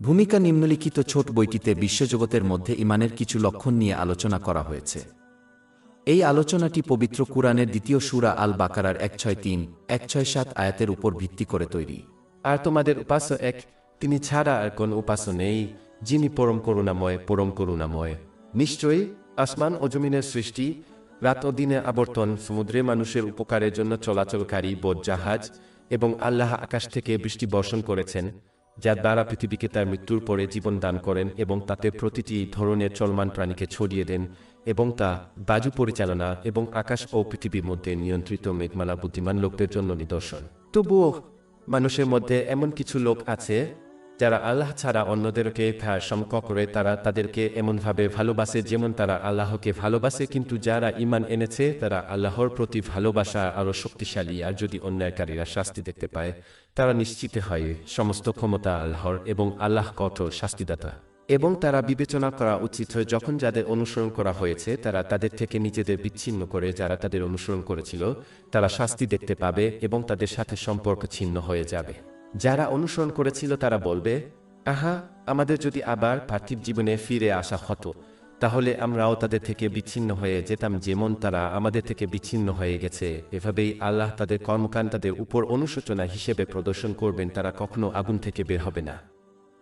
ভূমিকা নিম্নলিখিত ছোট বইটিতে বিশ্বজগতের মধ্যে ইমানের কিছু লক্ষণ নিয়ে আলোচনা করা হয়েছে। এই আলোচনাটি পবিত্র কুরআনের দ্বিতীয় সুরা আল বাকারার এক ছয় তিন, এক ছয় সাত আয়াতের উপর ভিত্তি করে তৈরি। আর তোমাদের উপাস্য এক, তিনি ছাড়া আর কোন উপাস্য নেই, যিনি পরম করুণাময় পরম করুণাময়। নিশ্চয়ই, আসমান ও জমিনের সৃষ্টি, রাত ও দিনে আবর্তন, সমুদ্রে মানুষের উপকারের জন্য চলাচলকারী বোট জাহাজ এবং আল্লাহ আকাশ থেকে বৃষ্টি বর্ষণ করেছেন যার দ্বারা পৃথিবীকে তার মৃত্যুর পরে জীবন দান করেন এবং তাতে প্রতিটি ধরনের চলমান প্রাণীকে ছড়িয়ে দেন এবং তা বাজু পরিচালনা এবং আকাশ ও পৃথিবীর মধ্যে নিয়ন্ত্রিত মেঘমালা বুদ্ধিমান লোকদের জন্য নিদর্শন। তবুও মানুষের মধ্যে এমন কিছু লোক আছে যারা আল্লাহ ছাড়া অন্যদেরকে ভারসাম্য করে তারা তাদেরকে এমনভাবে ভালোবাসে যেমন তারা আল্লাহকে ভালোবাসে, কিন্তু যারা ইমান এনেছে তারা আল্লাহর প্রতি ভালোবাসা আরও শক্তিশালী। আর যদি অন্যায়কারীরা শাস্তি দেখতে পায় তারা নিশ্চিত হয়, সমস্ত ক্ষমতা আল্লাহর এবং আল্লাহ কঠোর শাস্তিদাতা। এবং তারা বিবেচনা করা উচিত যখন যাদের অনুসরণ করা হয়েছে, তারা তাদের থেকে নিজেদের বিচ্ছিন্ন করে যারা তাদের অনুসরণ করেছিল, তারা শাস্তি দেখতে পাবে এবং তাদের সাথে সম্পর্ক ছিন্ন হয়ে যাবে। যারা অনুসরণ করেছিল, তারা বলবে, আহা, আমাদের যদি আবার পার্থিব জীবনে ফিরে আসা হতো তাহলে আমরাও তাদের থেকে বিচ্ছিন্ন হয়ে যেতাম যেমন তারা আমাদের থেকে বিচ্ছিন্ন হয়ে গেছে। এভাবেই আল্লাহ তাদের কর্মকাণ্ড তাদের উপর অনুশোচনা হিসেবে প্রদর্শন করবেন তারা কখনো আগুন থেকে বের হবে না।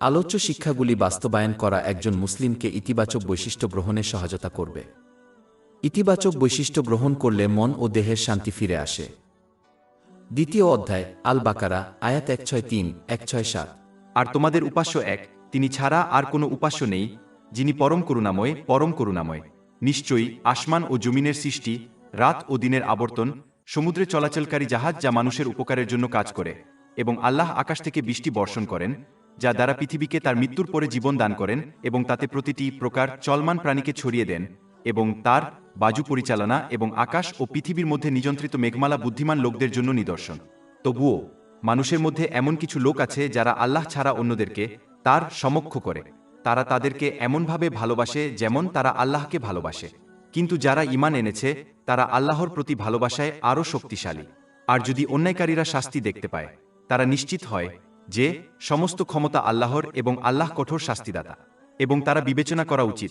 আলোচ্য শিক্ষাগুলি বাস্তবায়ন করা একজন মুসলিমকে ইতিবাচক বৈশিষ্ট্য গ্রহণে সহায়তা করবে। ইতিবাচক বৈশিষ্ট্য গ্রহণ করলে মন ও দেহের শান্তি ফিরে আসে। দ্বিতীয় অধ্যায় আল বাকারা আয়াত এক ছয় তিন এক ছয় সাত। আর তোমাদের উপাস্য এক তিনি ছাড়া আর কোনো উপাস্য নেই যিনি পরম করুণাময় পরম করুণাময়। নিশ্চয়ই আসমান ও জমিনের সৃষ্টি, রাত ও দিনের আবর্তন, সমুদ্রে চলাচলকারী জাহাজ যা মানুষের উপকারের জন্য কাজ করে এবং আল্লাহ আকাশ থেকে বৃষ্টি বর্ষণ করেন, যা দ্বারা পৃথিবীকে তার মৃত্যুর পরে জীবন দান করেন এবং তাতে প্রতিটি প্রকার চলমান প্রাণীকে ছড়িয়ে দেন এবং তার বাজু পরিচালনা এবং আকাশ ও পৃথিবীর মধ্যে নিযন্ত্রিত মেঘমালা বুদ্ধিমান লোকদের জন্য নিদর্শন। তবুও, মানুষের মধ্যে এমন কিছু লোক আছে যারা আল্লাহ ছাড়া অন্যদেরকে তার সমক্ষ করে। তারা তাদেরকে এমনভাবে ভালোবাসে যেমন তারা আল্লাহকে ভালোবাসে। কিন্তু যারা ইমান এনেছে, তারা আল্লাহর প্রতি ভালোবাসায় আরও শক্তিশালী। আর যদি অন্যায়কারীরা শাস্তি দেখতে পায়, তারা নিশ্চিত হয় যে সমস্ত ক্ষমতা আল্লাহর এবং আল্লাহ কঠোর শাস্তিদাতা। এবং তারা বিবেচনা করা উচিত,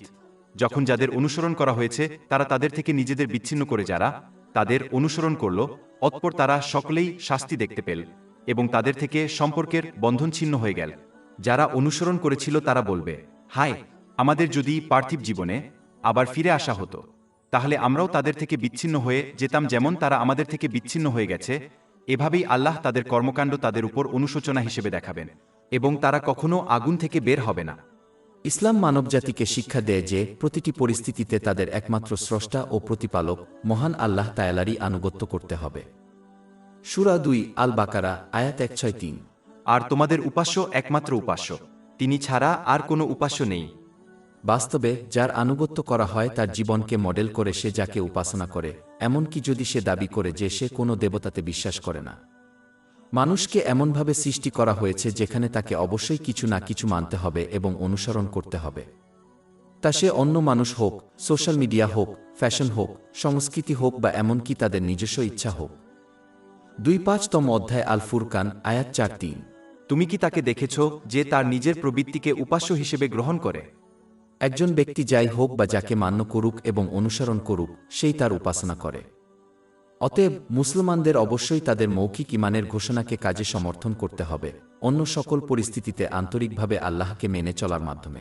যখন যাদের অনুসরণ করা হয়েছে, তারা তাদের থেকে নিজেদের বিচ্ছিন্ন করে যারা তাদের অনুসরণ করল, অতপর তারা সকলেই শাস্তি দেখতে পেল এবং তাদের থেকে সম্পর্কের বন্ধন ছিন্ন হয়ে গেল। যারা অনুসরণ করেছিল তারা বলবে, হায়, আমাদের যদি পার্থিব জীবনে আবার ফিরে আসা হতো, তাহলে আমরাও তাদের থেকে বিচ্ছিন্ন হয়ে যেতাম যেমন তারা আমাদের থেকে বিচ্ছিন্ন হয়ে গেছে, এভাবেই আল্লাহ তাদের কর্মকাণ্ড তাদের উপর অনুশোচনা হিসেবে দেখাবেন এবং তারা কখনো আগুন থেকে বের হবে না। ইসলাম মানবজাতিকে শিক্ষা দেয় যে, প্রতিটি পরিস্থিতিতে তাদের একমাত্র স্রষ্টা ও প্রতিপালক মহান আল্লাহ তায়ালারই আনুগত্য করতে হবে। সুরা দুই আল বাকারা আয়াত এক ছয় তিন। আর তোমাদের উপাস্য একমাত্র উপাস্য। তিনি ছাড়া আর কোনো উপাস্য নেই। বাস্তবে, যার আনুগত্য করা হয়, তার জীবনকে মডেল করে সে যাকে উপাসনা করে, এমনকি যদি সে দাবি করে যে সে কোনো দেবতাতে বিশ্বাস করে না। মানুষকে এমনভাবে সৃষ্টি করা হয়েছে যেখানে তাকে অবশ্যই কিছু না কিছু মানতে হবে এবং অনুসরণ করতে হবে। তা সে অন্য মানুষ হোক, সোশ্যাল মিডিয়া হোক, ফ্যাশন হোক, সংস্কৃতি হোক বা এমনকি তাদের নিজস্ব ইচ্ছা হোক। দুই পাঁচতম অধ্যায় আল ফুরকান আয়াত চার তিন। তুমি কি তাকে দেখেছ যে তার নিজের প্রবৃত্তিকে উপাস্য হিসেবে গ্রহণ করে? একজন ব্যক্তি যাই হোক বা যাকে মান্য করুক এবং অনুসরণ করুক, সেই তার উপাসনা করে। অতএব মুসলমানদের অবশ্যই তাদের মৌখিক ইমানের ঘোষণাকে কাজে সমর্থন করতে হবে, অন্য সকল পরিস্থিতিতে আন্তরিকভাবে আল্লাহকে মেনে চলার মাধ্যমে।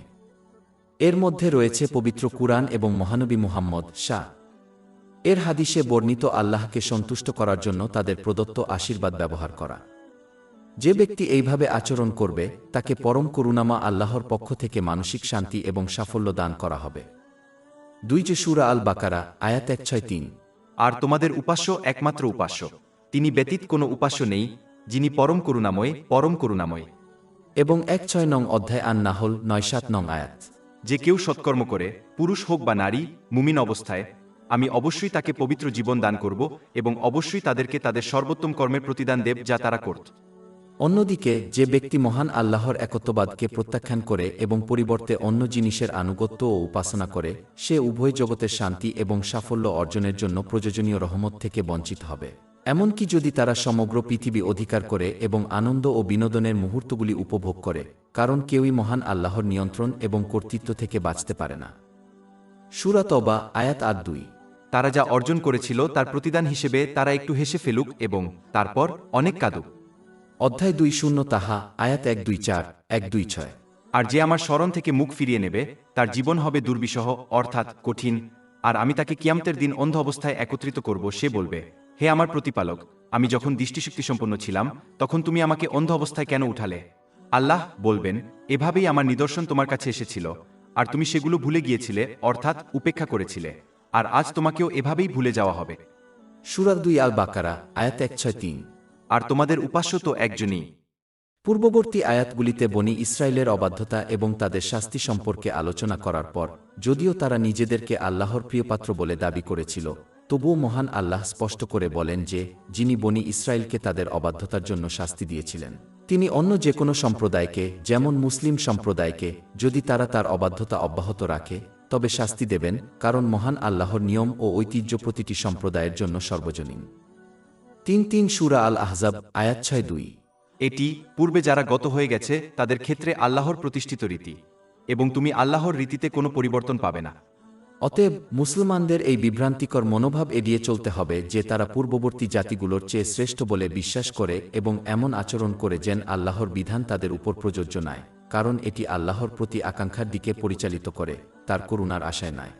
এর মধ্যে রয়েছে পবিত্র কুরআন এবং মহানবী মুহাম্মদ শাহ। এর হাদিসে বর্ণিত আল্লাহকে সন্তুষ্ট করার জন্য তাদের প্রদত্ত আশীর্বাদ ব্যবহার করা। যে ব্যক্তি এইভাবে আচরণ করবে তাকে পরম করুণামা আল্লাহর পক্ষ থেকে মানসিক শান্তি এবং সাফল্য দান করা হবে। দুই যে সুরা আল বাকারা আয়াত এক ছয় তিন। আর তোমাদের উপাস্য একমাত্র উপাস্য। তিনি ব্যতীত কোনো উপাস্য নেই যিনি পরম করুণাময় পরম করুণাময়। এবং এক ছয় নং অধ্যায় আন নাহল নয় সাত নং আয়াত। যে কেউ সৎকর্ম করে পুরুষ হোক বা নারী মুমিন অবস্থায় আমি অবশ্যই তাকে পবিত্র জীবন দান করব এবং অবশ্যই তাদেরকে তাদের সর্বোত্তম কর্মের প্রতিদান দেব যা তারা করত। অন্যদিকে, যে ব্যক্তি মহান আল্লাহর একত্ববাদকে প্রত্যাখ্যান করে এবং পরিবর্তে অন্য জিনিসের আনুগত্য ও উপাসনা করে, সে উভয় জগতের শান্তি এবং সাফল্য অর্জনের জন্য প্রয়োজনীয় রহমত থেকে বঞ্চিত হবে। এমনকি যদি তারা সমগ্র পৃথিবী অধিকার করে এবং আনন্দ ও বিনোদনের মুহূর্তগুলি উপভোগ করে, কারণ কেউই মহান আল্লাহর নিয়ন্ত্রণ এবং কর্তৃত্ব থেকে বাঁচতে পারে না। সুরা তবা আয়াত আর দুই। তারা যা অর্জন করেছিল তার প্রতিদান হিসেবে তারা একটু হেসে ফেলুক এবং তারপর অনেক কাঁদুক। অধ্যায় দুই শূন্য তাহা আয়াত এক দুই চার এক দুই ছয়। আর যে আমার স্মরণ থেকে মুখ ফিরিয়ে নেবে তার জীবন হবে দুর্বিষহ অর্থাৎ কঠিন আর আমি তাকে কিয়ামতের দিন অন্ধ অবস্থায় একত্রিত করব সে বলবে হে আমার প্রতিপালক আমি যখন দৃষ্টিশক্তি সম্পন্ন ছিলাম তখন তুমি আমাকে অন্ধ অবস্থায় কেন উঠালে? আল্লাহ বলবেন এভাবেই আমার নিদর্শন তোমার কাছে এসেছিল আর তুমি সেগুলো ভুলে গিয়েছিলে অর্থাৎ উপেক্ষা করেছিলে আর আজ তোমাকেও এভাবেই ভুলে যাওয়া হবে। সুরা দুই আল বাকারা আয়াত এক ছয় তিন। আর তোমাদের উপাস্য তো একজনই। পূর্ববর্তী আয়াতগুলিতে বনি ইসরায়েলের অবাধ্যতা এবং তাদের শাস্তি সম্পর্কে আলোচনা করার পর, যদিও তারা নিজেদেরকে আল্লাহর প্রিয়পাত্র বলে দাবি করেছিল, তবুও মহান আল্লাহ স্পষ্ট করে বলেন যে, যিনি বনি ইসরায়েলকে তাদের অবাধ্যতার জন্য শাস্তি দিয়েছিলেন, তিনি অন্য যে কোনো সম্প্রদায়কে, যেমন মুসলিম সম্প্রদায়কে, যদি তারা তার অবাধ্যতা অব্যাহত রাখে, তবে শাস্তি দেবেন, কারণ মহান আল্লাহর নিয়ম ও ঐতিহ্য প্রতিটি সম্প্রদায়ের জন্য সর্বজনীন। তিন তিন সুরা আল আহজাব আয়াত ছয় দুই। এটি পূর্বে যারা গত হয়ে গেছে তাদের ক্ষেত্রে আল্লাহর প্রতিষ্ঠিত রীতি এবং তুমি আল্লাহর রীতিতে কোনো পরিবর্তন পাবে না। অতএব মুসলমানদের এই বিভ্রান্তিকর মনোভাব এড়িয়ে চলতে হবে যে তারা পূর্ববর্তী জাতিগুলোর চেয়ে শ্রেষ্ঠ বলে বিশ্বাস করে এবং এমন আচরণ করে যেন আল্লাহর বিধান তাদের উপর প্রযোজ্য নয় কারণ এটি আল্লাহর প্রতি আকাঙ্ক্ষার দিকে পরিচালিত করে তার করুণার আশায় নয়।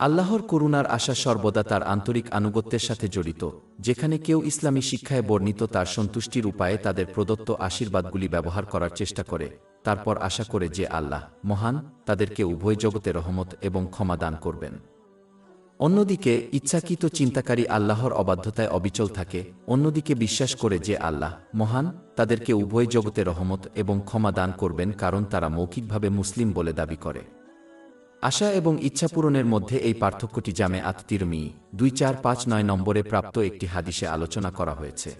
আল্লাহর করুণার আশা সর্বদা তার আন্তরিক আনুগত্যের সাথে জড়িত, যেখানে কেউ ইসলামী শিক্ষায় বর্ণিত তার সন্তুষ্টির উপায়ে তাদের প্রদত্ত আশীর্বাদগুলি ব্যবহার করার চেষ্টা করে, তারপর আশা করে যে আল্লাহ মহান, তাদেরকে উভয় জগতে রহমত এবং ক্ষমা দান করবেন। অন্যদিকে, ইচ্ছাকৃত চিন্তাকারী আল্লাহর অবাধ্যতায় অবিচল থাকে, অন্যদিকে বিশ্বাস করে যে আল্লাহ মহান, তাদেরকে উভয় জগতে রহমত এবং ক্ষমা দান করবেন কারণ তারা মৌখিকভাবে মুসলিম বলে দাবি করে। আশা এবং ইচ্ছা পূরণের মধ্যে এই পার্থক্যটি জামে আত্মীরমি দুই চার পাঁচ নয় নম্বরে প্রাপ্ত একটি হাদিসে আলোচনা করা হয়েছে।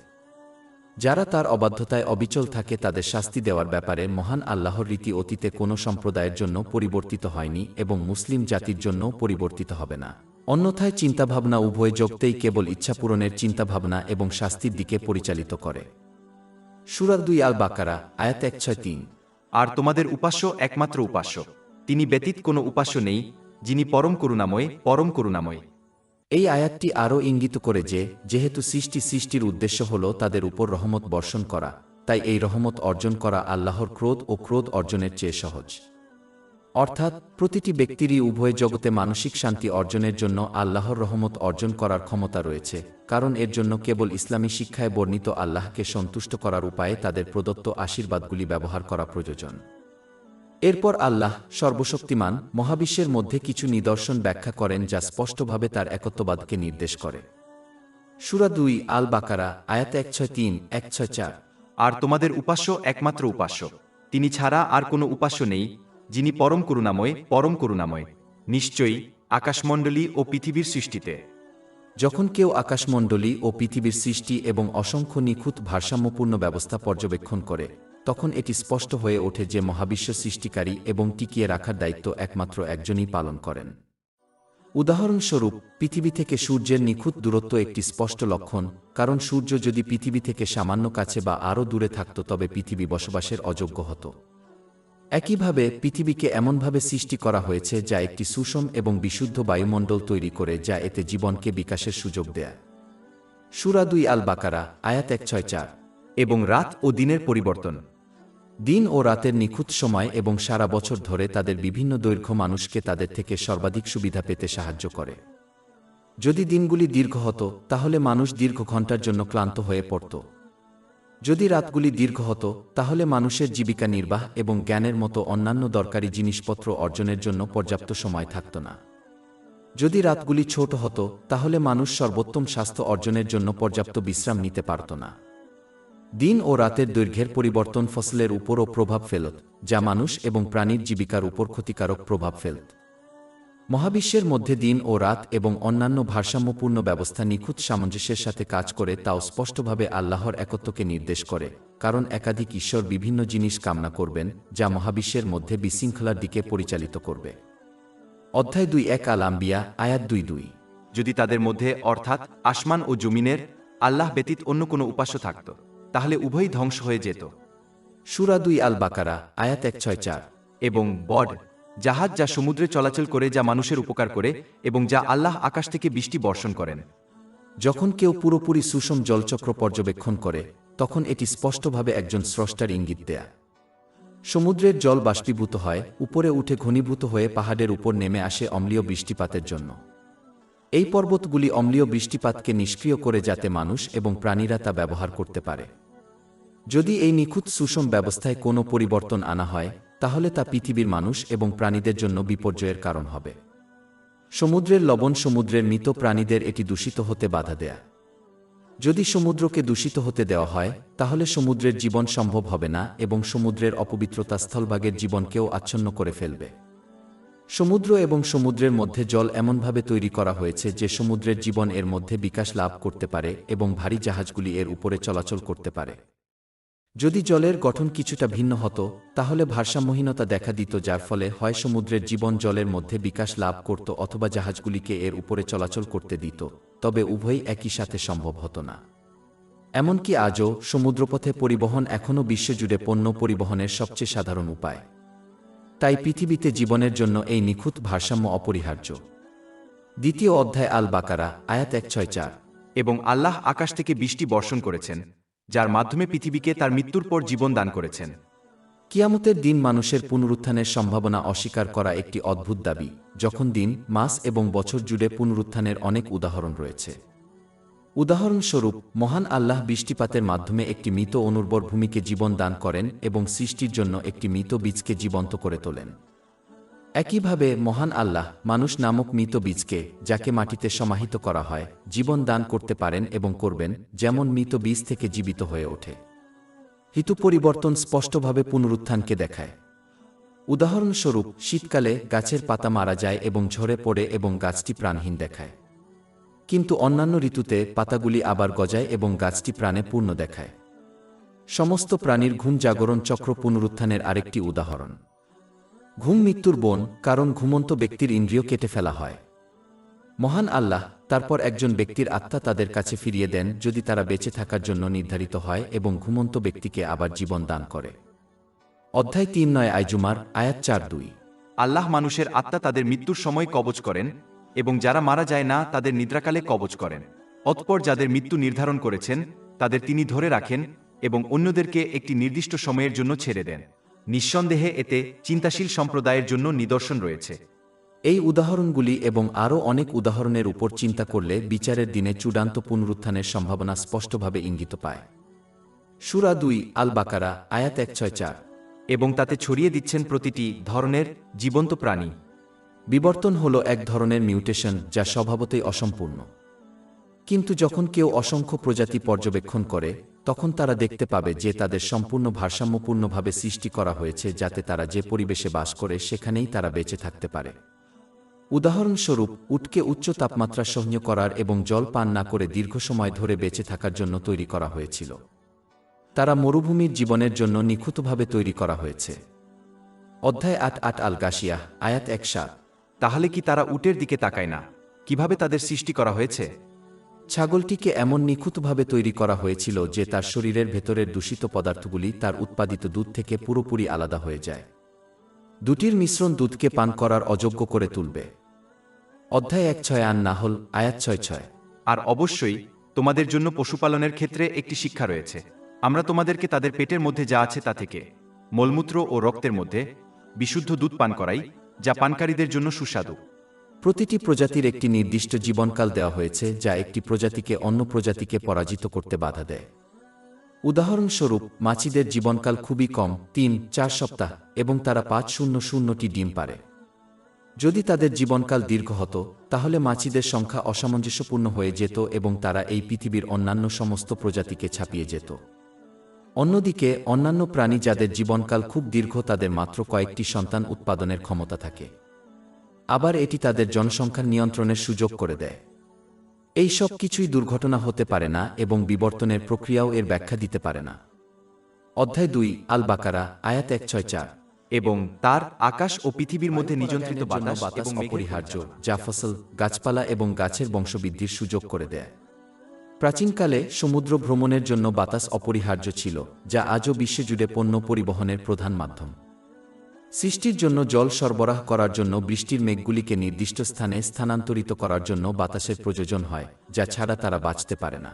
যারা তার অবাধ্যতায় অবিচল থাকে তাদের শাস্তি দেওয়ার ব্যাপারে মহান আল্লাহর রীতি অতীতে কোনো সম্প্রদায়ের জন্য পরিবর্তিত হয়নি এবং মুসলিম জাতির জন্য পরিবর্তিত হবে না। অন্যথায় চিন্তাভাবনা উভয় জগতেই কেবল ইচ্ছা পূরণের চিন্তাভাবনা এবং শাস্তির দিকে পরিচালিত করে। সুরার দুই আল বাকারা আয়াত এক ছয় তিন। আর তোমাদের উপাস্য একমাত্র উপাস্য। তিনি ব্যতীত কোনো উপাস্য নেই, যিনি পরম করুণাময় পরম করুণাময়। এই আয়াতটি আরও ইঙ্গিত করে যে, যেহেতু সৃষ্টি সৃষ্টির উদ্দেশ্য হল তাদের উপর রহমত বর্ষণ করা, তাই এই রহমত অর্জন করা আল্লাহর ক্রোধ ও ক্রোধ অর্জনের চেয়ে সহজ। অর্থাৎ, প্রতিটি ব্যক্তিরই উভয় জগতে মানসিক শান্তি অর্জনের জন্য আল্লাহর রহমত অর্জন করার ক্ষমতা রয়েছে, কারণ এর জন্য কেবল ইসলামী শিক্ষায় বর্ণিত আল্লাহকে সন্তুষ্ট করার উপায়ে তাদের প্রদত্ত আশীর্বাদগুলি ব্যবহার করা প্রয়োজন। এরপর আল্লাহ সর্বশক্তিমান মহাবিশ্বের মধ্যে কিছু নিদর্শন ব্যাখ্যা করেন যা স্পষ্টভাবে তার একত্ববাদকে নির্দেশ করে। সুরা দুই আল বাকারা আয়াত এক ছয় তিন এক ছয় চার। আর তোমাদের উপাস্য একমাত্র উপাস্য। তিনি ছাড়া আর কোনো উপাস্য নেই যিনি পরম করুণাময় পরম করুণাময় নিশ্চয়ই আকাশমণ্ডলী ও পৃথিবীর সৃষ্টিতে। যখন কেউ আকাশমণ্ডলী ও পৃথিবীর সৃষ্টি এবং অসংখ্য নিখুঁত ভারসাম্যপূর্ণ ব্যবস্থা পর্যবেক্ষণ করে তখন এটি স্পষ্ট হয়ে ওঠে যে মহাবিশ্ব সৃষ্টিকারী এবং টিকিয়ে রাখার দায়িত্ব একমাত্র একজনই পালন করেন। উদাহরণস্বরূপ, পৃথিবী থেকে সূর্যের নিখুঁত দূরত্ব একটি স্পষ্ট লক্ষণ, কারণ সূর্য যদি পৃথিবী থেকে সামান্য কাছে বা আরও দূরে থাকত তবে পৃথিবী বসবাসের অযোগ্য হতো। একইভাবে, পৃথিবীকে এমনভাবে সৃষ্টি করা হয়েছে যা একটি সুষম এবং বিশুদ্ধ বায়ুমণ্ডল তৈরি করে যা এতে জীবনকে বিকাশের সুযোগ দেয়। সুরা দুই আল বাকারা আয়াত এক ছয় চার, এবং রাত ও দিনের পরিবর্তন। দিন ও রাতের নিখুঁত সময় এবং সারা বছর ধরে তাদের বিভিন্ন দৈর্ঘ্য মানুষকে তাদের থেকে সর্বাধিক সুবিধা পেতে সাহায্য করে। যদি দিনগুলি দীর্ঘ হতো, তাহলে মানুষ দীর্ঘ ঘণ্টার জন্য ক্লান্ত হয়ে পড়ত। যদি রাতগুলি দীর্ঘ হতো, তাহলে মানুষের জীবিকা নির্বাহ এবং জ্ঞানের মতো অন্যান্য দরকারি জিনিসপত্র অর্জনের জন্য পর্যাপ্ত সময় থাকত না। যদি রাতগুলি ছোট হতো, তাহলে মানুষ সর্বোত্তম স্বাস্থ্য অর্জনের জন্য পর্যাপ্ত বিশ্রাম নিতে পারত না। দিন ও রাতের দৈর্ঘ্যের পরিবর্তন ফসলের উপরও প্রভাব ফেলত, যা মানুষ এবং প্রাণীর জীবিকার উপর ক্ষতিকারক প্রভাব ফেলত। মহাবিশ্বের মধ্যে দিন ও রাত এবং অন্যান্য ভারসাম্যপূর্ণ ব্যবস্থা নিখুঁত সামঞ্জস্যের সাথে কাজ করে তাও স্পষ্টভাবে আল্লাহর একত্বকে নির্দেশ করে, কারণ একাধিক ঈশ্বর বিভিন্ন জিনিস কামনা করবেন, যা মহাবিশ্বের মধ্যে বিশৃঙ্খলার দিকে পরিচালিত করবে। অধ্যায় দুই, এক আল আম্বিয়া, আয়াত দুই দুই। যদি তাদের মধ্যে, অর্থাৎ আসমান ও জমিনের, আল্লাহ ব্যতীত অন্য কোনো উপাস্য থাকত তাহলে উভয়ই ধ্বংস হয়ে যেত। সুরা দুই আল বাকারা আয়াত এক ছয় চার। এবং বড, জাহাজ যা সমুদ্রে চলাচল করে, যা মানুষের উপকার করে এবং যা আল্লাহ আকাশ থেকে বৃষ্টি বর্ষণ করেন। যখন কেউ পুরোপুরি সুষম জলচক্র পর্যবেক্ষণ করে, তখন এটি স্পষ্টভাবে একজন স্রষ্টার ইঙ্গিত দেয়া। সমুদ্রের জল বাষ্পীভূত হয়, উপরে উঠে ঘনীভূত হয়ে পাহাড়ের উপর নেমে আসে অম্লীয় বৃষ্টিপাতের জন্য। এই পর্বতগুলি অম্লীয় বৃষ্টিপাতকে নিষ্ক্রিয় করে যাতে মানুষ এবং প্রাণীরা তা ব্যবহার করতে পারে। যদি এই নিখুঁত সুষম ব্যবস্থায় কোনো পরিবর্তন আনা হয়, তাহলে তা পৃথিবীর মানুষ এবং প্রাণীদের জন্য বিপর্যয়ের কারণ হবে। সমুদ্রের লবণ সমুদ্রের মৃত প্রাণীদের এটি দূষিত হতে বাধা দেয়া। যদি সমুদ্রকে দূষিত হতে দেওয়া হয়, তাহলে সমুদ্রের জীবন সম্ভব হবে না এবং সমুদ্রের অপবিত্রতা স্থলভাগের জীবনকেও আচ্ছন্ন করে ফেলবে। সমুদ্র এবং সমুদ্রের মধ্যে জল এমনভাবে তৈরি করা হয়েছে যে সমুদ্রের জীবন এর মধ্যে বিকাশ লাভ করতে পারে এবং ভারী জাহাজগুলি এর উপরে চলাচল করতে পারে। যদি জলের গঠন কিছুটা ভিন্ন হতো, তাহলে ভারসাম্যহীনতা দেখা দিত, যার ফলে হয় সমুদ্রের জীবন জলের মধ্যে বিকাশ লাভ করত অথবা জাহাজগুলিকে এর উপরে চলাচল করতে দিত, তবে উভয়ই একই সাথে সম্ভব হতো না। এমনকি আজও সমুদ্রপথে পরিবহন এখনও বিশ্বজুড়ে পণ্য পরিবহনের সবচেয়ে সাধারণ উপায়। তাই পৃথিবীতে জীবনের জন্য এই নিখুঁত ভারসাম্য অপরিহার্য। দ্বিতীয় অধ্যায় আল বাকারা আয়াত এক ছয় চার। এবং আল্লাহ আকাশ থেকে বৃষ্টি বর্ষণ করেছেন। যার মাধ্যমে পৃথিবীকে তার মৃত্যুর পর জীবন দান করেছেন। কিয়ামতের দিন মানুষের পুনরুত্থানের সম্ভাবনা অস্বীকার করা একটি অদ্ভুত দাবি, যখন দিন, মাস এবং বছর জুড়ে পুনরুত্থানের অনেক উদাহরণ রয়েছে। উদাহরণস্বরূপ, মহান আল্লাহ বৃষ্টিপাতের মাধ্যমে একটি মৃত অনুর্বর ভূমিকে জীবন দান করেন এবং সৃষ্টির জন্য একটি মৃত বীজকে জীবন্ত করে তোলেন। একইভাবে মহান আল্লাহ মানুষ নামক মৃত বীজকে, যাকে মাটিতে সমাহিত করা হয়, জীবন দান করতে পারেন এবং করবেন, যেমন মৃত বীজ থেকে জীবিত হয়ে ওঠে। ঋতু পরিবর্তন স্পষ্টভাবে পুনরুত্থানকে দেখায়। উদাহরণস্বরূপ, শীতকালে গাছের পাতা মারা যায় এবং ঝরে পড়ে এবং গাছটি প্রাণহীন দেখায়। কিন্তু অন্যান্য ঋতুতে পাতাগুলি আবার গজায় এবং গাছটি প্রাণে পূর্ণ দেখায়। সমস্ত প্রাণীর ঘুম জাগরণ চক্র পুনরুত্থানের আরেকটি উদাহরণ। ঘুম মৃত্যুর বোন, কারণ ঘুমন্ত ব্যক্তির ইন্দ্রিয় কেটে ফেলা হয়। মহান আল্লাহ তারপর একজন ব্যক্তির আত্মা তাদের কাছে ফিরিয়ে দেন যদি তারা বেঁচে থাকার জন্য নির্ধারিত হয় এবং ঘুমন্ত ব্যক্তিকে আবার জীবন দান করে। অধ্যায় তিন নয় আইজুমার আয়াত চার দুই। আল্লাহ মানুষের আত্মা তাদের মৃত্যুর সময় কবজ করেন এবং যারা মারা যায় না তাদের নিদ্রাকালে কবজ করেন। অতপর যাদের মৃত্যু নির্ধারণ করেছেন, তাদের তিনি ধরে রাখেন এবং অন্যদেরকে একটি নির্দিষ্ট সময়ের জন্য ছেড়ে দেন। নিঃসন্দেহে এতে চিন্তাশীল সম্প্রদায়ের জন্য নিদর্শন রয়েছে। এই উদাহরণগুলি এবং আরও অনেক উদাহরণের উপর চিন্তা করলে বিচারের দিনে চূড়ান্ত পুনরুত্থানের সম্ভাবনা স্পষ্টভাবে ইঙ্গিত পায়। সুরা দুই আল বাকারা আয়াত এক ছয় চার। এবং তাতে ছড়িয়ে দিচ্ছেন প্রতিটি ধরনের জীবন্ত প্রাণী। বিবর্তন হল এক ধরনের মিউটেশন যা স্বভাবতই অসম্পূর্ণ। কিন্তু যখন কেউ অসংখ্য প্রজাতি পর্যবেক্ষণ করে তখন তারা দেখতে পাবে যে তাদের সম্পূর্ণ ভারসাম্যপূর্ণভাবে সৃষ্টি করা হয়েছে যাতে তারা যে পরিবেশে বাস করে সেখানেই তারা বেঁচে থাকতে পারে। উদাহরণস্বরূপ, উটকে উচ্চ তাপমাত্রা সহ্য করার এবং জল পান না করে দীর্ঘ সময় ধরে বেঁচে থাকার জন্য তৈরি করা হয়েছিল। তারা মরুভূমির জীবনের জন্য নিখুঁতভাবে তৈরি করা হয়েছে। অধ্যায় আট আট আল গাশিয়া আয়াত এক সাত। তাহলে কি তারা উটের দিকে তাকায় না? কীভাবে তাদের সৃষ্টি করা হয়েছে? ছাগলটিকে এমন নিখুঁতভাবে তৈরি করা হয়েছিল যে তার শরীরের ভেতরের দূষিত পদার্থগুলি তার উৎপাদিত দুধ থেকে পুরোপুরি আলাদা হয়ে যায়। দুটির মিশ্রণ দুধকে পান করার অযোগ্য করে তুলবে। অধ্যায় এক ছয় আন নাহল, আয়াত ছয় ছয়। আর অবশ্যই, তোমাদের জন্য পশুপালনের ক্ষেত্রে একটি শিক্ষা রয়েছে। আমরা তোমাদেরকে তাদের পেটের মধ্যে যা আছে তা থেকে, মলমূত্র ও রক্তের মধ্যে, বিশুদ্ধ দুধ পান করাই, যা পানকারীদের জন্য সুস্বাদু। প্রতিটি প্রজাতির একটি নির্দিষ্ট জীবনকাল দেওয়া হয়েছে, যা একটি প্রজাতিকে অন্য প্রজাতিকে পরাজিত করতে বাধা দেয়। উদাহরণস্বরূপ, মাছিদের জীবনকাল খুবই কম, তিন, চার সপ্তাহ, এবং তারা পাঁচ শূন্য শূন্যটি ডিম পারে যদি তাদের জীবনকাল দীর্ঘ হতো, তাহলে মাছিদের সংখ্যা অসামঞ্জস্যপূর্ণ হয়ে যেত এবং তারা এই পৃথিবীর অন্যান্য সমস্ত প্রজাতিকে ছাপিয়ে যেত। অন্যদিকে, অন্যান্য প্রাণী যাদের জীবনকাল খুব দীর্ঘ, তাদের মাত্র কয়েকটি সন্তান উৎপাদনের ক্ষমতা থাকে। আবার এটি তাদের জনসংখ্যার নিয়ন্ত্রণের সুযোগ করে দেয়। এই সব কিছুই দুর্ঘটনা হতে পারে না এবং বিবর্তনের প্রক্রিয়াও এর ব্যাখ্যা দিতে পারে না। অধ্যায় দুই আল বাকারা আয়াত এক ছয় চার এবং তার আকাশ ও পৃথিবীর মধ্যে নিযন্ত্রিত বাতাস বাতাস এবং অপরিহার্য যা ফসল গাছপালা এবং গাছের বংশবৃদ্ধির সুযোগ করে দেয়। প্রাচীনকালে সমুদ্র ভ্রমণের জন্য বাতাস অপরিহার্য ছিল যা আজও বিশ্বজুড়ে পণ্য পরিবহনের প্রধান মাধ্যম। সৃষ্টির জন্য জল সরবরাহ করার জন্য বৃষ্টির মেঘগুলিকে নির্দিষ্ট স্থানে স্থানান্তরিত করার জন্য বাতাসের প্রয়োজন হয়, যা ছাড়া তারা বাঁচতে পারে না।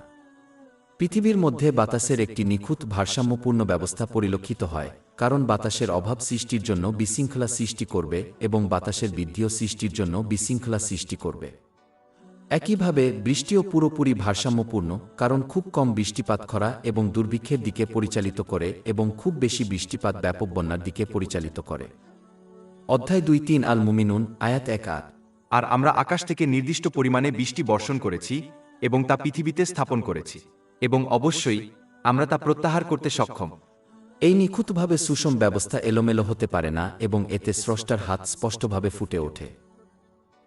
পৃথিবীর মধ্যে বাতাসের একটি নিখুঁত ভারসাম্যপূর্ণ ব্যবস্থা পরিলক্ষিত হয়, কারণ বাতাসের অভাব সৃষ্টির জন্য বিশৃঙ্খলা সৃষ্টি করবে এবং বাতাসের বৃদ্ধিও সৃষ্টির জন্য বিশৃঙ্খলা সৃষ্টি করবে। একইভাবে বৃষ্টিও পুরোপুরি ভারসাম্যপূর্ণ কারণ খুব কম বৃষ্টিপাত খরা এবং দুর্ভিক্ষের দিকে পরিচালিত করে এবং খুব বেশি বৃষ্টিপাত ব্যাপক বন্যার দিকে পরিচালিত করে। অধ্যায় দুই তিন আল মুমিনুন আয়াত এক আট। আর আমরা আকাশ থেকে নির্দিষ্ট পরিমাণে বৃষ্টি বর্ষণ করেছি এবং তা পৃথিবীতে স্থাপন করেছি এবং অবশ্যই আমরা তা প্রত্যাহার করতে সক্ষম। এই নিখুঁতভাবে সুষম ব্যবস্থা এলোমেলো হতে পারে না এবং এতে স্রষ্টার হাত স্পষ্টভাবে ফুটে ওঠে।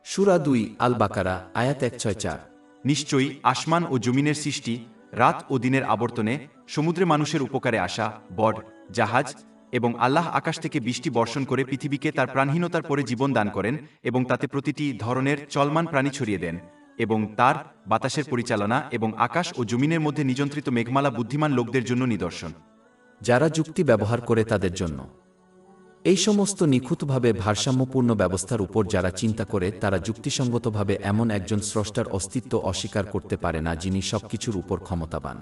সুরা দুই আল বাকারা আয়াত এক ছয় চার। নিশ্চয়ই আসমান ও জমিনের সৃষ্টি রাত ও দিনের আবর্তনে সমুদ্রে মানুষের উপকারে আসা বড জাহাজ এবং আল্লাহ আকাশ থেকে বৃষ্টি বর্ষণ করে পৃথিবীকে তার প্রাণহীনতার পরে জীবন দান করেন এবং তাতে প্রতিটি ধরনের চলমান প্রাণী ছড়িয়ে দেন এবং তার বাতাসের পরিচালনা এবং আকাশ ও জমিনের মধ্যে নিযন্ত্রিত মেঘমালা বুদ্ধিমান লোকদের জন্য নিদর্শন। যারা যুক্তি ব্যবহার করে তাদের জন্য। এই সমস্ত নিখুঁতভাবে ভারসাম্যপূর্ণ ব্যবস্থার উপর যারা চিন্তা করে, তারা যুক্তিসঙ্গতভাবে এমন একজন স্রষ্টার অস্তিত্ব অস্বীকার করতে পারে না যিনি সবকিছুর উপর ক্ষমতাবান।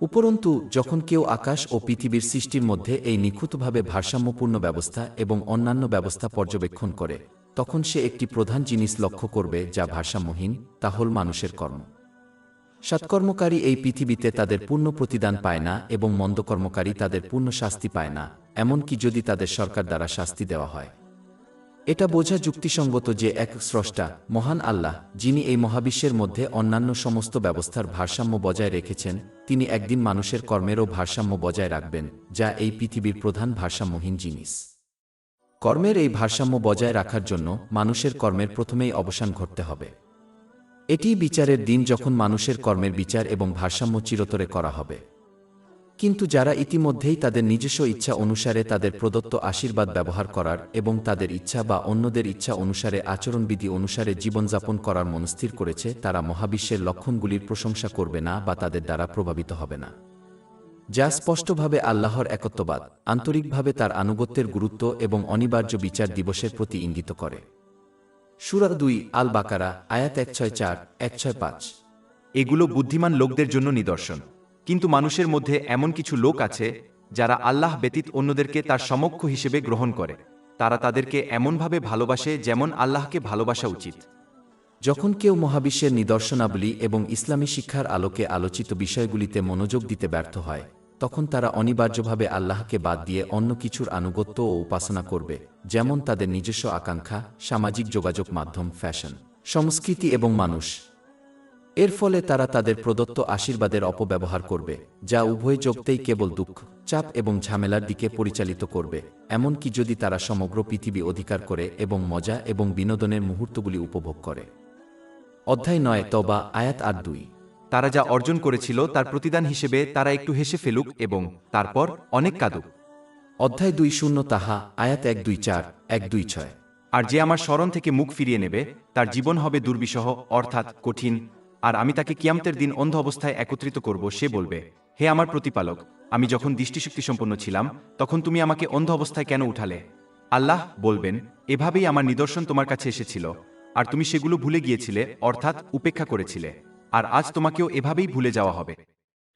উপরন্তু, যখন কেউ আকাশ ও পৃথিবীর সৃষ্টির মধ্যে এই নিখুঁতভাবে ভারসাম্যপূর্ণ ব্যবস্থা এবং অন্যান্য ব্যবস্থা পর্যবেক্ষণ করে, তখন সে একটি প্রধান জিনিস লক্ষ্য করবে, যা ভারসাম্যহীন, তা হল মানুষের কর্ম। সৎকর্মকারী এই পৃথিবীতে তাদের পূর্ণ প্রতিদান পায় না এবং মন্দকর্মকারী তাদের পূর্ণ শাস্তি পায় না। এমনকি যদি তাদের সরকার দ্বারা শাস্তি দেওয়া হয়। এটা বোঝা যুক্তিসঙ্গত যে এক স্রষ্টা, মহান আল্লাহ, যিনি এই মহাবিশ্বের মধ্যে অন্যান্য সমস্ত ব্যবস্থার ভারসাম্য বজায় রেখেছেন, তিনি একদিন মানুষের কর্মেরও ভারসাম্য বজায় রাখবেন, যা এই পৃথিবীর প্রধান ভারসাম্যহীন জিনিস। কর্মের এই ভারসাম্য বজায় রাখার জন্য মানুষের কর্মের প্রথমেই অবসান ঘটতে হবে। এটিই বিচারের দিন যখন মানুষের কর্মের বিচার এবং ভারসাম্য চিরতরে করা হবে। কিন্তু যারা ইতিমধ্যেই তাদের নিজস্ব ইচ্ছা অনুসারে তাদের প্রদত্ত আশীর্বাদ ব্যবহার করার এবং তাদের ইচ্ছা বা অন্যদের ইচ্ছা অনুসারে আচরণবিধি অনুসারে জীবনযাপন করার মনস্থির করেছে, তারা মহাবিশ্বের লক্ষণগুলির প্রশংসা করবে না বা তাদের দ্বারা প্রভাবিত হবে না। যা স্পষ্টভাবে আল্লাহর একত্ববাদ, আন্তরিকভাবে তার আনুগত্যের গুরুত্ব এবং অনিবার্য বিচার দিবসের প্রতি ইঙ্গিত করে। সুরা দুই আল বাকারা আয়াত এক ছয় চার, এক ছয় পাঁচ। এগুলো বুদ্ধিমান লোকদের জন্য নিদর্শন। কিন্তু মানুষের মধ্যে এমন কিছু লোক আছে, যারা আল্লাহ ব্যতীত অন্যদেরকে তার সমক্ষ হিসেবে গ্রহণ করে। তারা তাদেরকে এমনভাবে ভালোবাসে যেমন আল্লাহকে ভালোবাসা উচিত। যখন কেউ মহাবিশ্বের নিদর্শনাবলী এবং ইসলামী শিক্ষার আলোকে আলোচিত বিষয়গুলিতে মনোযোগ দিতে ব্যর্থ হয়, তখন তারা অনিবার্যভাবে আল্লাহকে বাদ দিয়ে অন্য কিছুর আনুগত্য ও উপাসনা করবে, যেমন তাদের নিজস্ব আকাঙ্ক্ষা, সামাজিক যোগাযোগ মাধ্যম, ফ্যাশন, সংস্কৃতি এবং মানুষ। এর ফলে তারা তাদের প্রদত্ত আশীর্বাদের অপব্যবহার করবে যা উভয় যোগতেই কেবল দুঃখ চাপ এবং ঝামেলার দিকে পরিচালিত করবে এমনকি যদি তারা সমগ্র পৃথিবী অধিকার করে এবং মজা এবং বিনোদনের মুহূর্তগুলি উপভোগ করে। অধ্যায় নয় তবা আয়াত আর দুই। তারা যা অর্জন করেছিল তার প্রতিদান হিসেবে তারা একটু হেসে ফেলুক এবং তারপর অনেক কাঁদুক। অধ্যায় দুই শূন্য তাহা আয়াত এক দুই চার এক দুই ছয়। আর যে আমার স্মরণ থেকে মুখ ফিরিয়ে নেবে তার জীবন হবে দুর্বিষহ অর্থাৎ কঠিন আর আমি তাকে কিয়ামতের দিন অন্ধ অবস্থায় একত্রিত করব, সে বলবে, হে আমার প্রতিপালক, আমি যখন দৃষ্টিশক্তি সম্পন্ন ছিলাম, তখন তুমি আমাকে অন্ধ অবস্থায় কেন উঠালে? আল্লাহ বলবেন, এভাবেই আমার নিদর্শন তোমার কাছে এসেছিল, আর তুমি সেগুলো ভুলে গিয়েছিলে, অর্থাৎ উপেক্ষা করেছিলে, আর আজ তোমাকেও এভাবেই ভুলে যাওয়া হবে।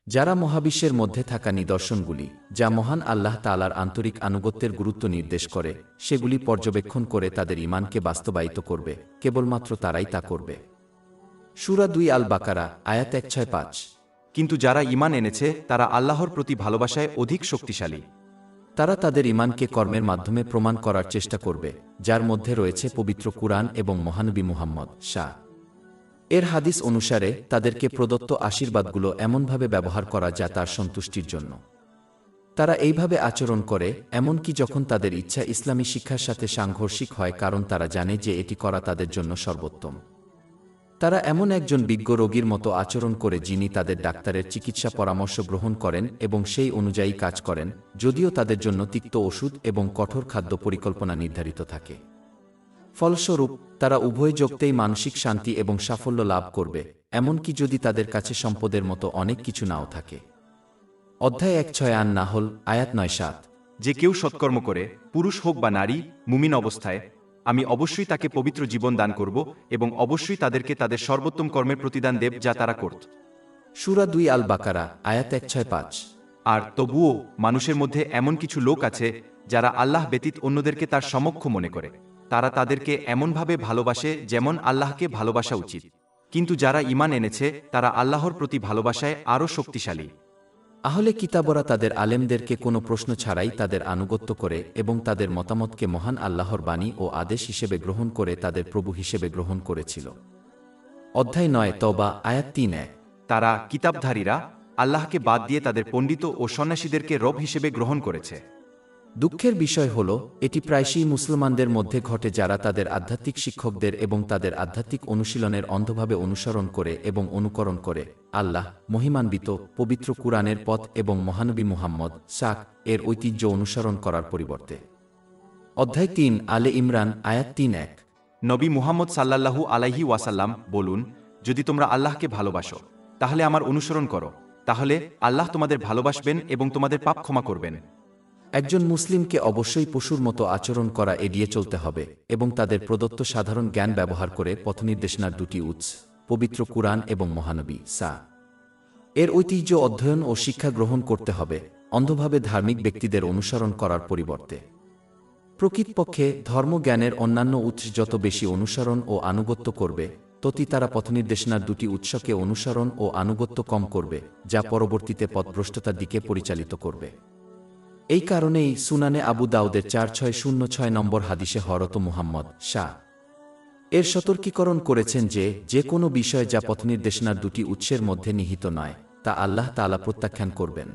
যারা মহাবিশ্বের মধ্যে থাকা নিদর্শনগুলি, যা মহান আল্লাহ তালার আন্তরিক আনুগত্যের গুরুত্ব নির্দেশ করে, সেগুলি পর্যবেক্ষণ করে তাদের ইমানকে বাস্তবায়িত করবে, কেবলমাত্র তারাই তা করবে। সুরা দুই আল বাকারা আয়াত এক ছয় পাঁচ। কিন্তু যারা ইমান এনেছে, তারা আল্লাহর প্রতি ভালোবাসায় অধিক শক্তিশালী। তারা তাদের ইমানকে কর্মের মাধ্যমে প্রমাণ করার চেষ্টা করবে, যার মধ্যে রয়েছে পবিত্র কুরআন এবং মহানবী মুহাম্মদ শাহ। এর হাদিস অনুসারে, তাদেরকে প্রদত্ত আশীর্বাদগুলো এমনভাবে ব্যবহার করা যা তার সন্তুষ্টির জন্য। তারা এইভাবে আচরণ করে, এমনকি যখন তাদের ইচ্ছা ইসলামী শিক্ষার সাথে সাংঘর্ষিক হয়, কারণ তারা জানে যে এটি করা তাদের জন্য সর্বোত্তম। তারা এমন একজন বিজ্ঞ রোগীর মতো আচরণ করে যিনি তাদের ডাক্তারের চিকিৎসা পরামর্শ গ্রহণ করেন এবং সেই অনুযায়ী কাজ করেন, যদিও তাদের জন্য তিক্ত ওষুধ এবং কঠোর খাদ্য পরিকল্পনা নির্ধারিত থাকে। ফলস্বরূপ, তারা উভয় যোগতেই মানসিক শান্তি এবং সাফল্য লাভ করবে, এমনকি যদি তাদের কাছে সম্পদের মতো অনেক কিছু নাও থাকে। অধ্যায় এক ছয় আন না হল আয়াত নয় সাত। যে কেউ সৎকর্ম করে, পুরুষ হোক বা নারী, মুমিন অবস্থায় আমি অবশ্যই তাকে পবিত্র জীবন দান করব এবং অবশ্যই তাদেরকে তাদের সর্বোত্তম কর্মের প্রতিদান দেব যা তারা করত। সুরা দুই আল বাকারা আয়াত এক ছয় পাঁচ। আর তবুও মানুষের মধ্যে এমন কিছু লোক আছে যারা আল্লাহ ব্যতীত অন্যদেরকে তার সমক্ষ মনে করে। তারা তাদেরকে এমনভাবে ভালোবাসে যেমন আল্লাহকে ভালোবাসা উচিত। কিন্তু যারা ইমান এনেছে তারা আল্লাহর প্রতি ভালোবাসায় আরও শক্তিশালী। আহলে কিতাবরা তাদের আলেমদেরকে কোনো প্রশ্ন ছাড়াই তাদের আনুগত্য করে এবং তাদের মতামতকে মহান আল্লাহর বাণী ও আদেশ হিসেবে গ্রহণ করে তাদের প্রভু হিসেবে গ্রহণ করেছিল। অধ্যায় নয় তবা আয়াত তিন, এক। তারা কিতাবধারীরা আল্লাহকে বাদ দিয়ে তাদের পণ্ডিত ও সন্ন্যাসীদেরকে রব হিসেবে গ্রহণ করেছে। দুঃখের বিষয় হল, এটি প্রায়শই মুসলমানদের মধ্যে ঘটে যারা তাদের আধ্যাত্মিক শিক্ষকদের এবং তাদের আধ্যাত্মিক অনুশীলনের অন্ধভাবে অনুসরণ করে এবং অনুকরণ করে। আল্লাহ, মহিমান্বিত, পবিত্র কুরআনের পথ এবং মহানবী মুহাম্মদ, শাক, এর ঐতিহ্য অনুসরণ করার পরিবর্তে। অধ্যায় তিন, আলে ইমরান, আয়াত তিন, এক। নবী মুহাম্মদ সাল্লাল্লাহু আলাইহি ওয়াসাল্লাম বলুন, যদি তোমরা আল্লাহকে ভালোবাসো, তাহলে আমার অনুসরণ করো। তাহলে আল্লাহ তোমাদের ভালোবাসবেন এবং তোমাদের পাপ ক্ষমা করবেন। একজন মুসলিমকে অবশ্যই পশুর মতো আচরণ করা এড়িয়ে চলতে হবে এবং তাদের প্রদত্ত সাধারণ জ্ঞান ব্যবহার করে পথনির্দেশনার দুটি উৎস, পবিত্র কুরআন এবং মহানবী সা। এর ঐতিহ্য অধ্যয়ন ও শিক্ষা গ্রহণ করতে হবে, অন্ধভাবে ধার্মিক ব্যক্তিদের অনুসরণ করার পরিবর্তে। প্রকৃতপক্ষে, ধর্মজ্ঞানের অন্যান্য উৎস যত বেশি অনুসরণ ও আনুগত্য করবে, ততই তারা পথনির্দেশনার দুটি উৎসকে অনুসরণ ও আনুগত্য কম করবে, যা পরবর্তীতে পথভ্রষ্টতার দিকে পরিচালিত করবে। এই কারণেই সুনানে আবু দাউদের চার ছয় শূন্য ছয় নম্বর হাদিসে হরত মুহাম্মদ শাহ। এর সতর্কীকরণ করেছেন যে যে কোনো বিষয় যা পথনির্দেশনার দুটি উৎসের মধ্যে নিহিত নয়, তা আল্লাহ তালা প্রত্যাখ্যান করবেন।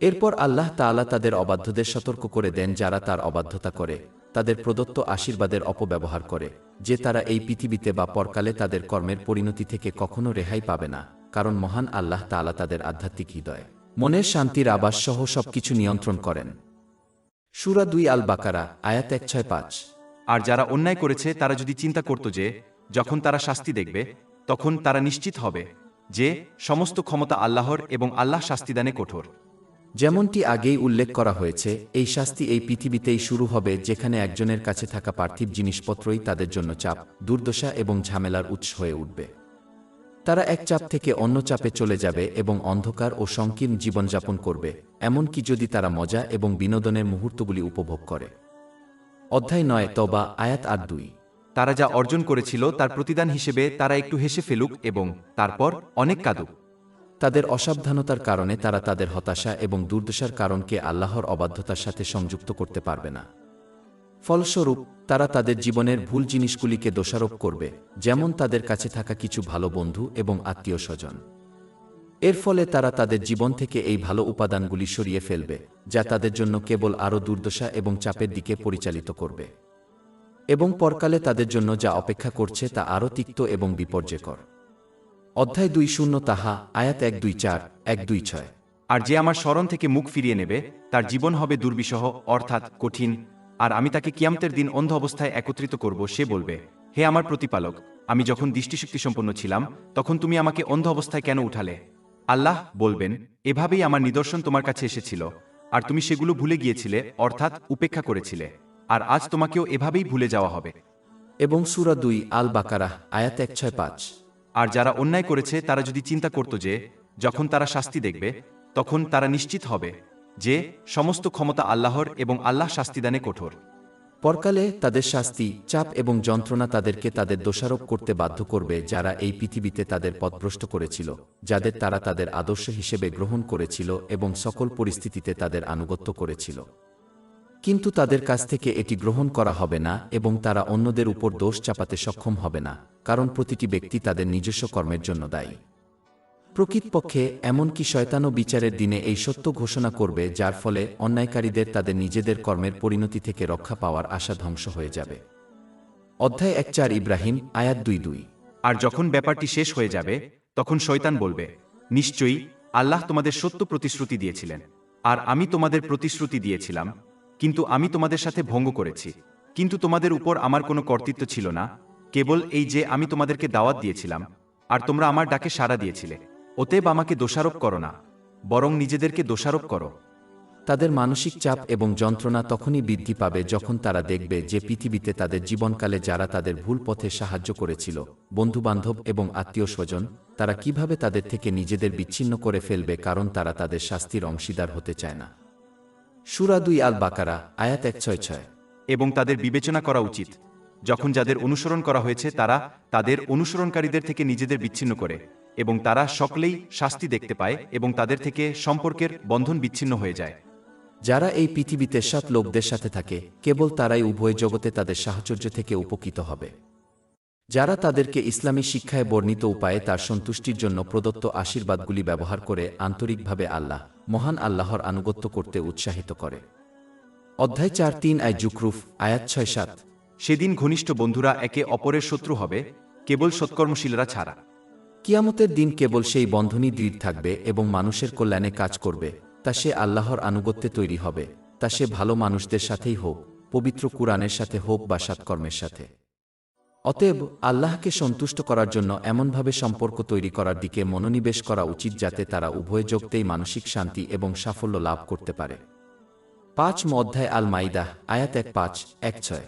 এরপর আল্লাহ তাআলা তাদের অবাধ্যদের সতর্ক করে দেন যারা তার অবাধ্যতা করে, তাদের প্রদত্ত আশীর্বাদের অপব্যবহার করে, যে তারা এই পৃথিবীতে বা পরকালে তাদের কর্মের পরিণতি থেকে কখনো রেহাই পাবে না, কারণ মহান আল্লাহ তাআলা তাদের আধ্যাত্মিক হৃদয়। মনের শান্তির আবাস সহ সবকিছু নিয়ন্ত্রণ করেন। সুরা দুই আল বাকারা আয়াত এক ছয় পাঁচ। আর যারা অন্যায় করেছে তারা যদি চিন্তা করত যে যখন তারা শাস্তি দেখবে তখন তারা নিশ্চিত হবে যে সমস্ত ক্ষমতা আল্লাহর এবং আল্লাহ শাস্তিদানে কঠোর। যেমনটি আগেই উল্লেখ করা হয়েছে এই শাস্তি এই পৃথিবীতেই শুরু হবে যেখানে একজনের কাছে থাকা পার্থিব জিনিসপত্রই তাদের জন্য চাপ দুর্দশা এবং ঝামেলার উৎস হয়ে উঠবে। তারা এক চাপ থেকে অন্য চাপে চলে যাবে এবং অন্ধকার ও সংকীর্ণ জীবনযাপন করবে এমনকি যদি তারা মজা এবং বিনোদনের মুহূর্তগুলি উপভোগ করে। অধ্যায় নয় তবা আয়াত আর দুই। তারা যা অর্জন করেছিল তার প্রতিদান হিসেবে তারা একটু হেসে ফেলুক এবং তারপর অনেক কাঁদুক। তাদের অসাবধানতার কারণে তারা তাদের হতাশা এবং দুর্দশার কারণকে আল্লাহর অবাধ্যতার সাথে সংযুক্ত করতে পারবে না। ফলস্বরূপ, তারা তাদের জীবনের ভুল জিনিসগুলিকে দোষারোপ করবে, যেমন তাদের কাছে থাকা কিছু ভালো বন্ধু এবং আত্মীয় স্বজন এর ফলে তারা তাদের জীবন থেকে এই ভালো উপাদানগুলি সরিয়ে ফেলবে, যা তাদের জন্য কেবল আরও দুর্দশা এবং চাপের দিকে পরিচালিত করবে। এবং পরকালে তাদের জন্য যা অপেক্ষা করছে তা আরও তিক্ত এবং বিপর্যয়কর। অধ্যায় দুই শূন্য তাহা, আয়াত এক দুই চার, এক দুই ছয়। আর যে আমার স্মরণ থেকে মুখ ফিরিয়ে নেবে, তার জীবন হবে দুর্বিষহ, অর্থাৎ কঠিন আর আমি তাকে কিয়ামতের দিন অন্ধ অবস্থায় একত্রিত করব সে বলবে হে আমার প্রতিপালক আমি যখন দৃষ্টিশক্তি সম্পন্ন ছিলাম তখন তুমি আমাকে অন্ধ অবস্থায় কেন উঠালে? আল্লাহ বলবেন এভাবেই আমার নিদর্শন তোমার কাছে এসেছিল আর তুমি সেগুলো ভুলে গিয়েছিলে অর্থাৎ উপেক্ষা করেছিলে আর আজ তোমাকেও এভাবেই ভুলে যাওয়া হবে। এবং সুরা দুই আল বাকারা আয়াত এক ছয় পাঁচ। আর যারা অন্যায় করেছে তারা যদি চিন্তা করত যে যখন তারা শাস্তি দেখবে তখন তারা নিশ্চিত হবে। যে সমস্ত ক্ষমতা আল্লাহর এবং আল্লাহ শাস্তিদানে কঠোর। পরকালে তাদের শাস্তি, চাপ এবং যন্ত্রণা তাদেরকে তাদের দোষারোপ করতে বাধ্য করবে যারা এই পৃথিবীতে তাদের পথভ্রষ্ট করেছিল, যাদের তারা তাদের আদর্শ হিসেবে গ্রহণ করেছিল এবং সকল পরিস্থিতিতে তাদের আনুগত্য করেছিল। কিন্তু তাদের কাছ থেকে এটি গ্রহণ করা হবে না এবং তারা অন্যদের উপর দোষ চাপাতে সক্ষম হবে না, কারণ প্রতিটি ব্যক্তি তাদের নিজস্ব কর্মের জন্য দায়ী। প্রকৃতপক্ষে এমনকি শয়তানও বিচারের দিনে এই সত্য ঘোষণা করবে, যার ফলে অন্যায়কারীদের তাদের নিজেদের কর্মের পরিণতি থেকে রক্ষা পাওয়ার আশা ধ্বংস হয়ে যাবে। অধ্যায় এক চার ইব্রাহিম, আয়াত দুই দুই। আর যখন ব্যাপারটি শেষ হয়ে যাবে, তখন শয়তান বলবে, নিশ্চয়ই আল্লাহ তোমাদের সত্য প্রতিশ্রুতি দিয়েছিলেন, আর আমি তোমাদের প্রতিশ্রুতি দিয়েছিলাম, কিন্তু আমি তোমাদের সাথে ভঙ্গ করেছি। কিন্তু তোমাদের উপর আমার কোনো কর্তৃত্ব ছিল না, কেবল এই যে আমি তোমাদেরকে দাওয়াত দিয়েছিলাম, আর তোমরা আমার ডাকে সাড়া দিয়েছিলে। অতএব আমাকে দোষারোপ করো না, বরং নিজেদেরকে দোষারোপ করো। তাদের মানসিক চাপ এবং যন্ত্রণা তখনই বৃদ্ধি পাবে যখন তারা দেখবে যে পৃথিবীতে তাদের জীবনকালে যারা তাদের ভুল পথে সাহায্য করেছিল, বন্ধুবান্ধব এবং আত্মীয় স্বজন তারা কীভাবে তাদের থেকে নিজেদের বিচ্ছিন্ন করে ফেলবে কারণ তারা তাদের শাস্তির অংশীদার হতে চায় না। সুরা দুই আল বাকারা আয়াত এক ছয় ছয়। এবং তাদের বিবেচনা করা উচিত। যখন যাদের অনুসরণ করা হয়েছে, তারা তাদের অনুসরণকারীদের থেকে নিজেদের বিচ্ছিন্ন করে। এবং তারা সকলেই শাস্তি দেখতে পায় এবং তাদের থেকে সম্পর্কের বন্ধন বিচ্ছিন্ন হয়ে যায়। যারা এই পৃথিবীতে সৎ লোকদের সাথে থাকে কেবল তারাই উভয় জগতে তাদের সাহচর্য থেকে উপকৃত হবে। যারা তাদেরকে ইসলামী শিক্ষায় বর্ণিত উপায়ে তার সন্তুষ্টির জন্য প্রদত্ত আশীর্বাদগুলি ব্যবহার করে আন্তরিকভাবে আল্লাহ মহান আল্লাহর আনুগত্য করতে উৎসাহিত করে। অধ্যায় চার তিন আয় জুকরুফ আয়াত ছয় সাত। সেদিন ঘনিষ্ঠ বন্ধুরা একে অপরের শত্রু হবে কেবল সৎকর্মশীলরা ছাড়া। কিয়ামতের দিন কেবল সেই বন্ধনই দৃঢ় থাকবে এবং মানুষের কল্যাণে কাজ করবে, তা সে আল্লাহর আনুগত্যে তৈরি হবে, তা সে ভালো মানুষদের সাথেই হোক, পবিত্র কুরআনের সাথে হোক বা সৎকর্মের সাথে। অতএব আল্লাহকে সন্তুষ্ট করার জন্য এমনভাবে সম্পর্ক তৈরি করার দিকে মনোনিবেশ করা উচিত যাতে তারা উভয় যোগতেই মানসিক শান্তি এবং সাফল্য লাভ করতে পারে। পাঁচ অধ্যায় আল মাইদাহ আয়াত এক পাঁচ, এক ছয়।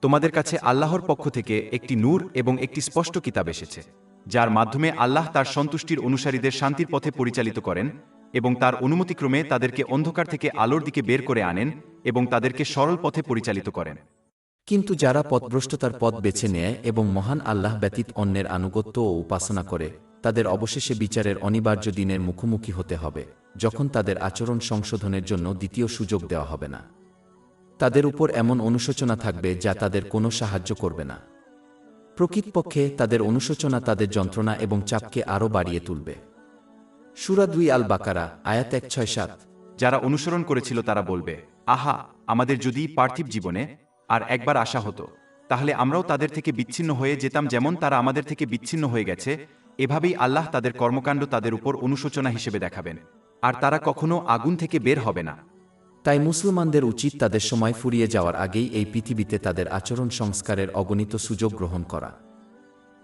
তোমাদের কাছে আল্লাহর পক্ষ থেকে একটি নূর এবং একটি স্পষ্ট কিতাব এসেছে। যার মাধ্যমে আল্লাহ তার সন্তুষ্টির অনুসারীদের শান্তির পথে পরিচালিত করেন এবং তার অনুমতিক্রমে তাদেরকে অন্ধকার থেকে আলোর দিকে বের করে আনেন এবং তাদেরকে সরল পথে পরিচালিত করেন। কিন্তু যারা পথভ্রষ্টতার পথ বেছে নেয় এবং মহান আল্লাহ ব্যতীত অন্যের আনুগত্য ও উপাসনা করে, তাদের অবশেষে বিচারের অনিবার্য দিনের মুখোমুখি হতে হবে, যখন তাদের আচরণ সংশোধনের জন্য দ্বিতীয় সুযোগ দেওয়া হবে না। তাদের উপর এমন অনুশোচনা থাকবে যা তাদের কোনো সাহায্য করবে না। প্রকৃতপক্ষে তাদের অনুশোচনা, তাদের যন্ত্রণা এবং চাপকে আরও বাড়িয়ে তুলবে। সুরা দুই আল বাকারা আয়াত এক ছয় সাত। যারা অনুসরণ করেছিল তারা বলবে, আহা, আমাদের যদি পার্থিব জীবনে আর একবার আসা হতো, তাহলে আমরাও তাদের থেকে বিচ্ছিন্ন হয়ে যেতাম যেমন তারা আমাদের থেকে বিচ্ছিন্ন হয়ে গেছে। এভাবেই আল্লাহ তাদের কর্মকাণ্ড তাদের উপর অনুশোচনা হিসেবে দেখাবেন। আর তারা কখনো আগুন থেকে বের হবে না। তাই মুসলমানদের উচিত তাদের সময় ফুরিয়ে যাওয়ার আগেই এই পৃথিবীতে তাদের আচরণ সংস্কারের অগণিত সুযোগ গ্রহণ করা।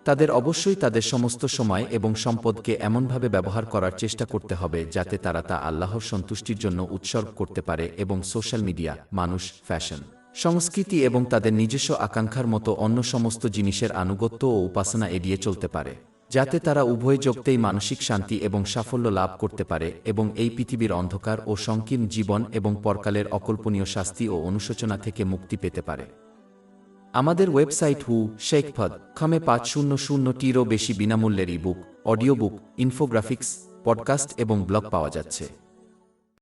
তাদের অবশ্যই তাদের সমস্ত সময় এবং সম্পদকে এমনভাবে ব্যবহার করার চেষ্টা করতে হবে যাতে তারা তা আল্লাহর সন্তুষ্টির জন্য উৎসর্গ করতে পারে এবং সোশ্যাল মিডিয়া, মানুষ, ফ্যাশন, সংস্কৃতি এবং তাদের নিজস্ব আকাঙ্ক্ষার মতো অন্য সমস্ত জিনিসের আনুগত্য ও উপাসনা এড়িয়ে চলতে পারে। যাতে তারা উভয় যোগতেই মানসিক শান্তি এবং সাফল্য লাভ করতে পারে এবং এই পৃথিবীর অন্ধকার ও সংকীর্ণ জীবন এবং পরকালের অকল্পনীয় শাস্তি ও অনুশোচনা থেকে মুক্তি পেতে পারে। আমাদের ওয়েবসাইট হু শেখফদ খামে পাঁচ শূন্য শূন্যটিরও বেশি বিনামূল্যের ebook, audio book, infographics, podcast এবং ব্লগ পাওয়া যাচ্ছে।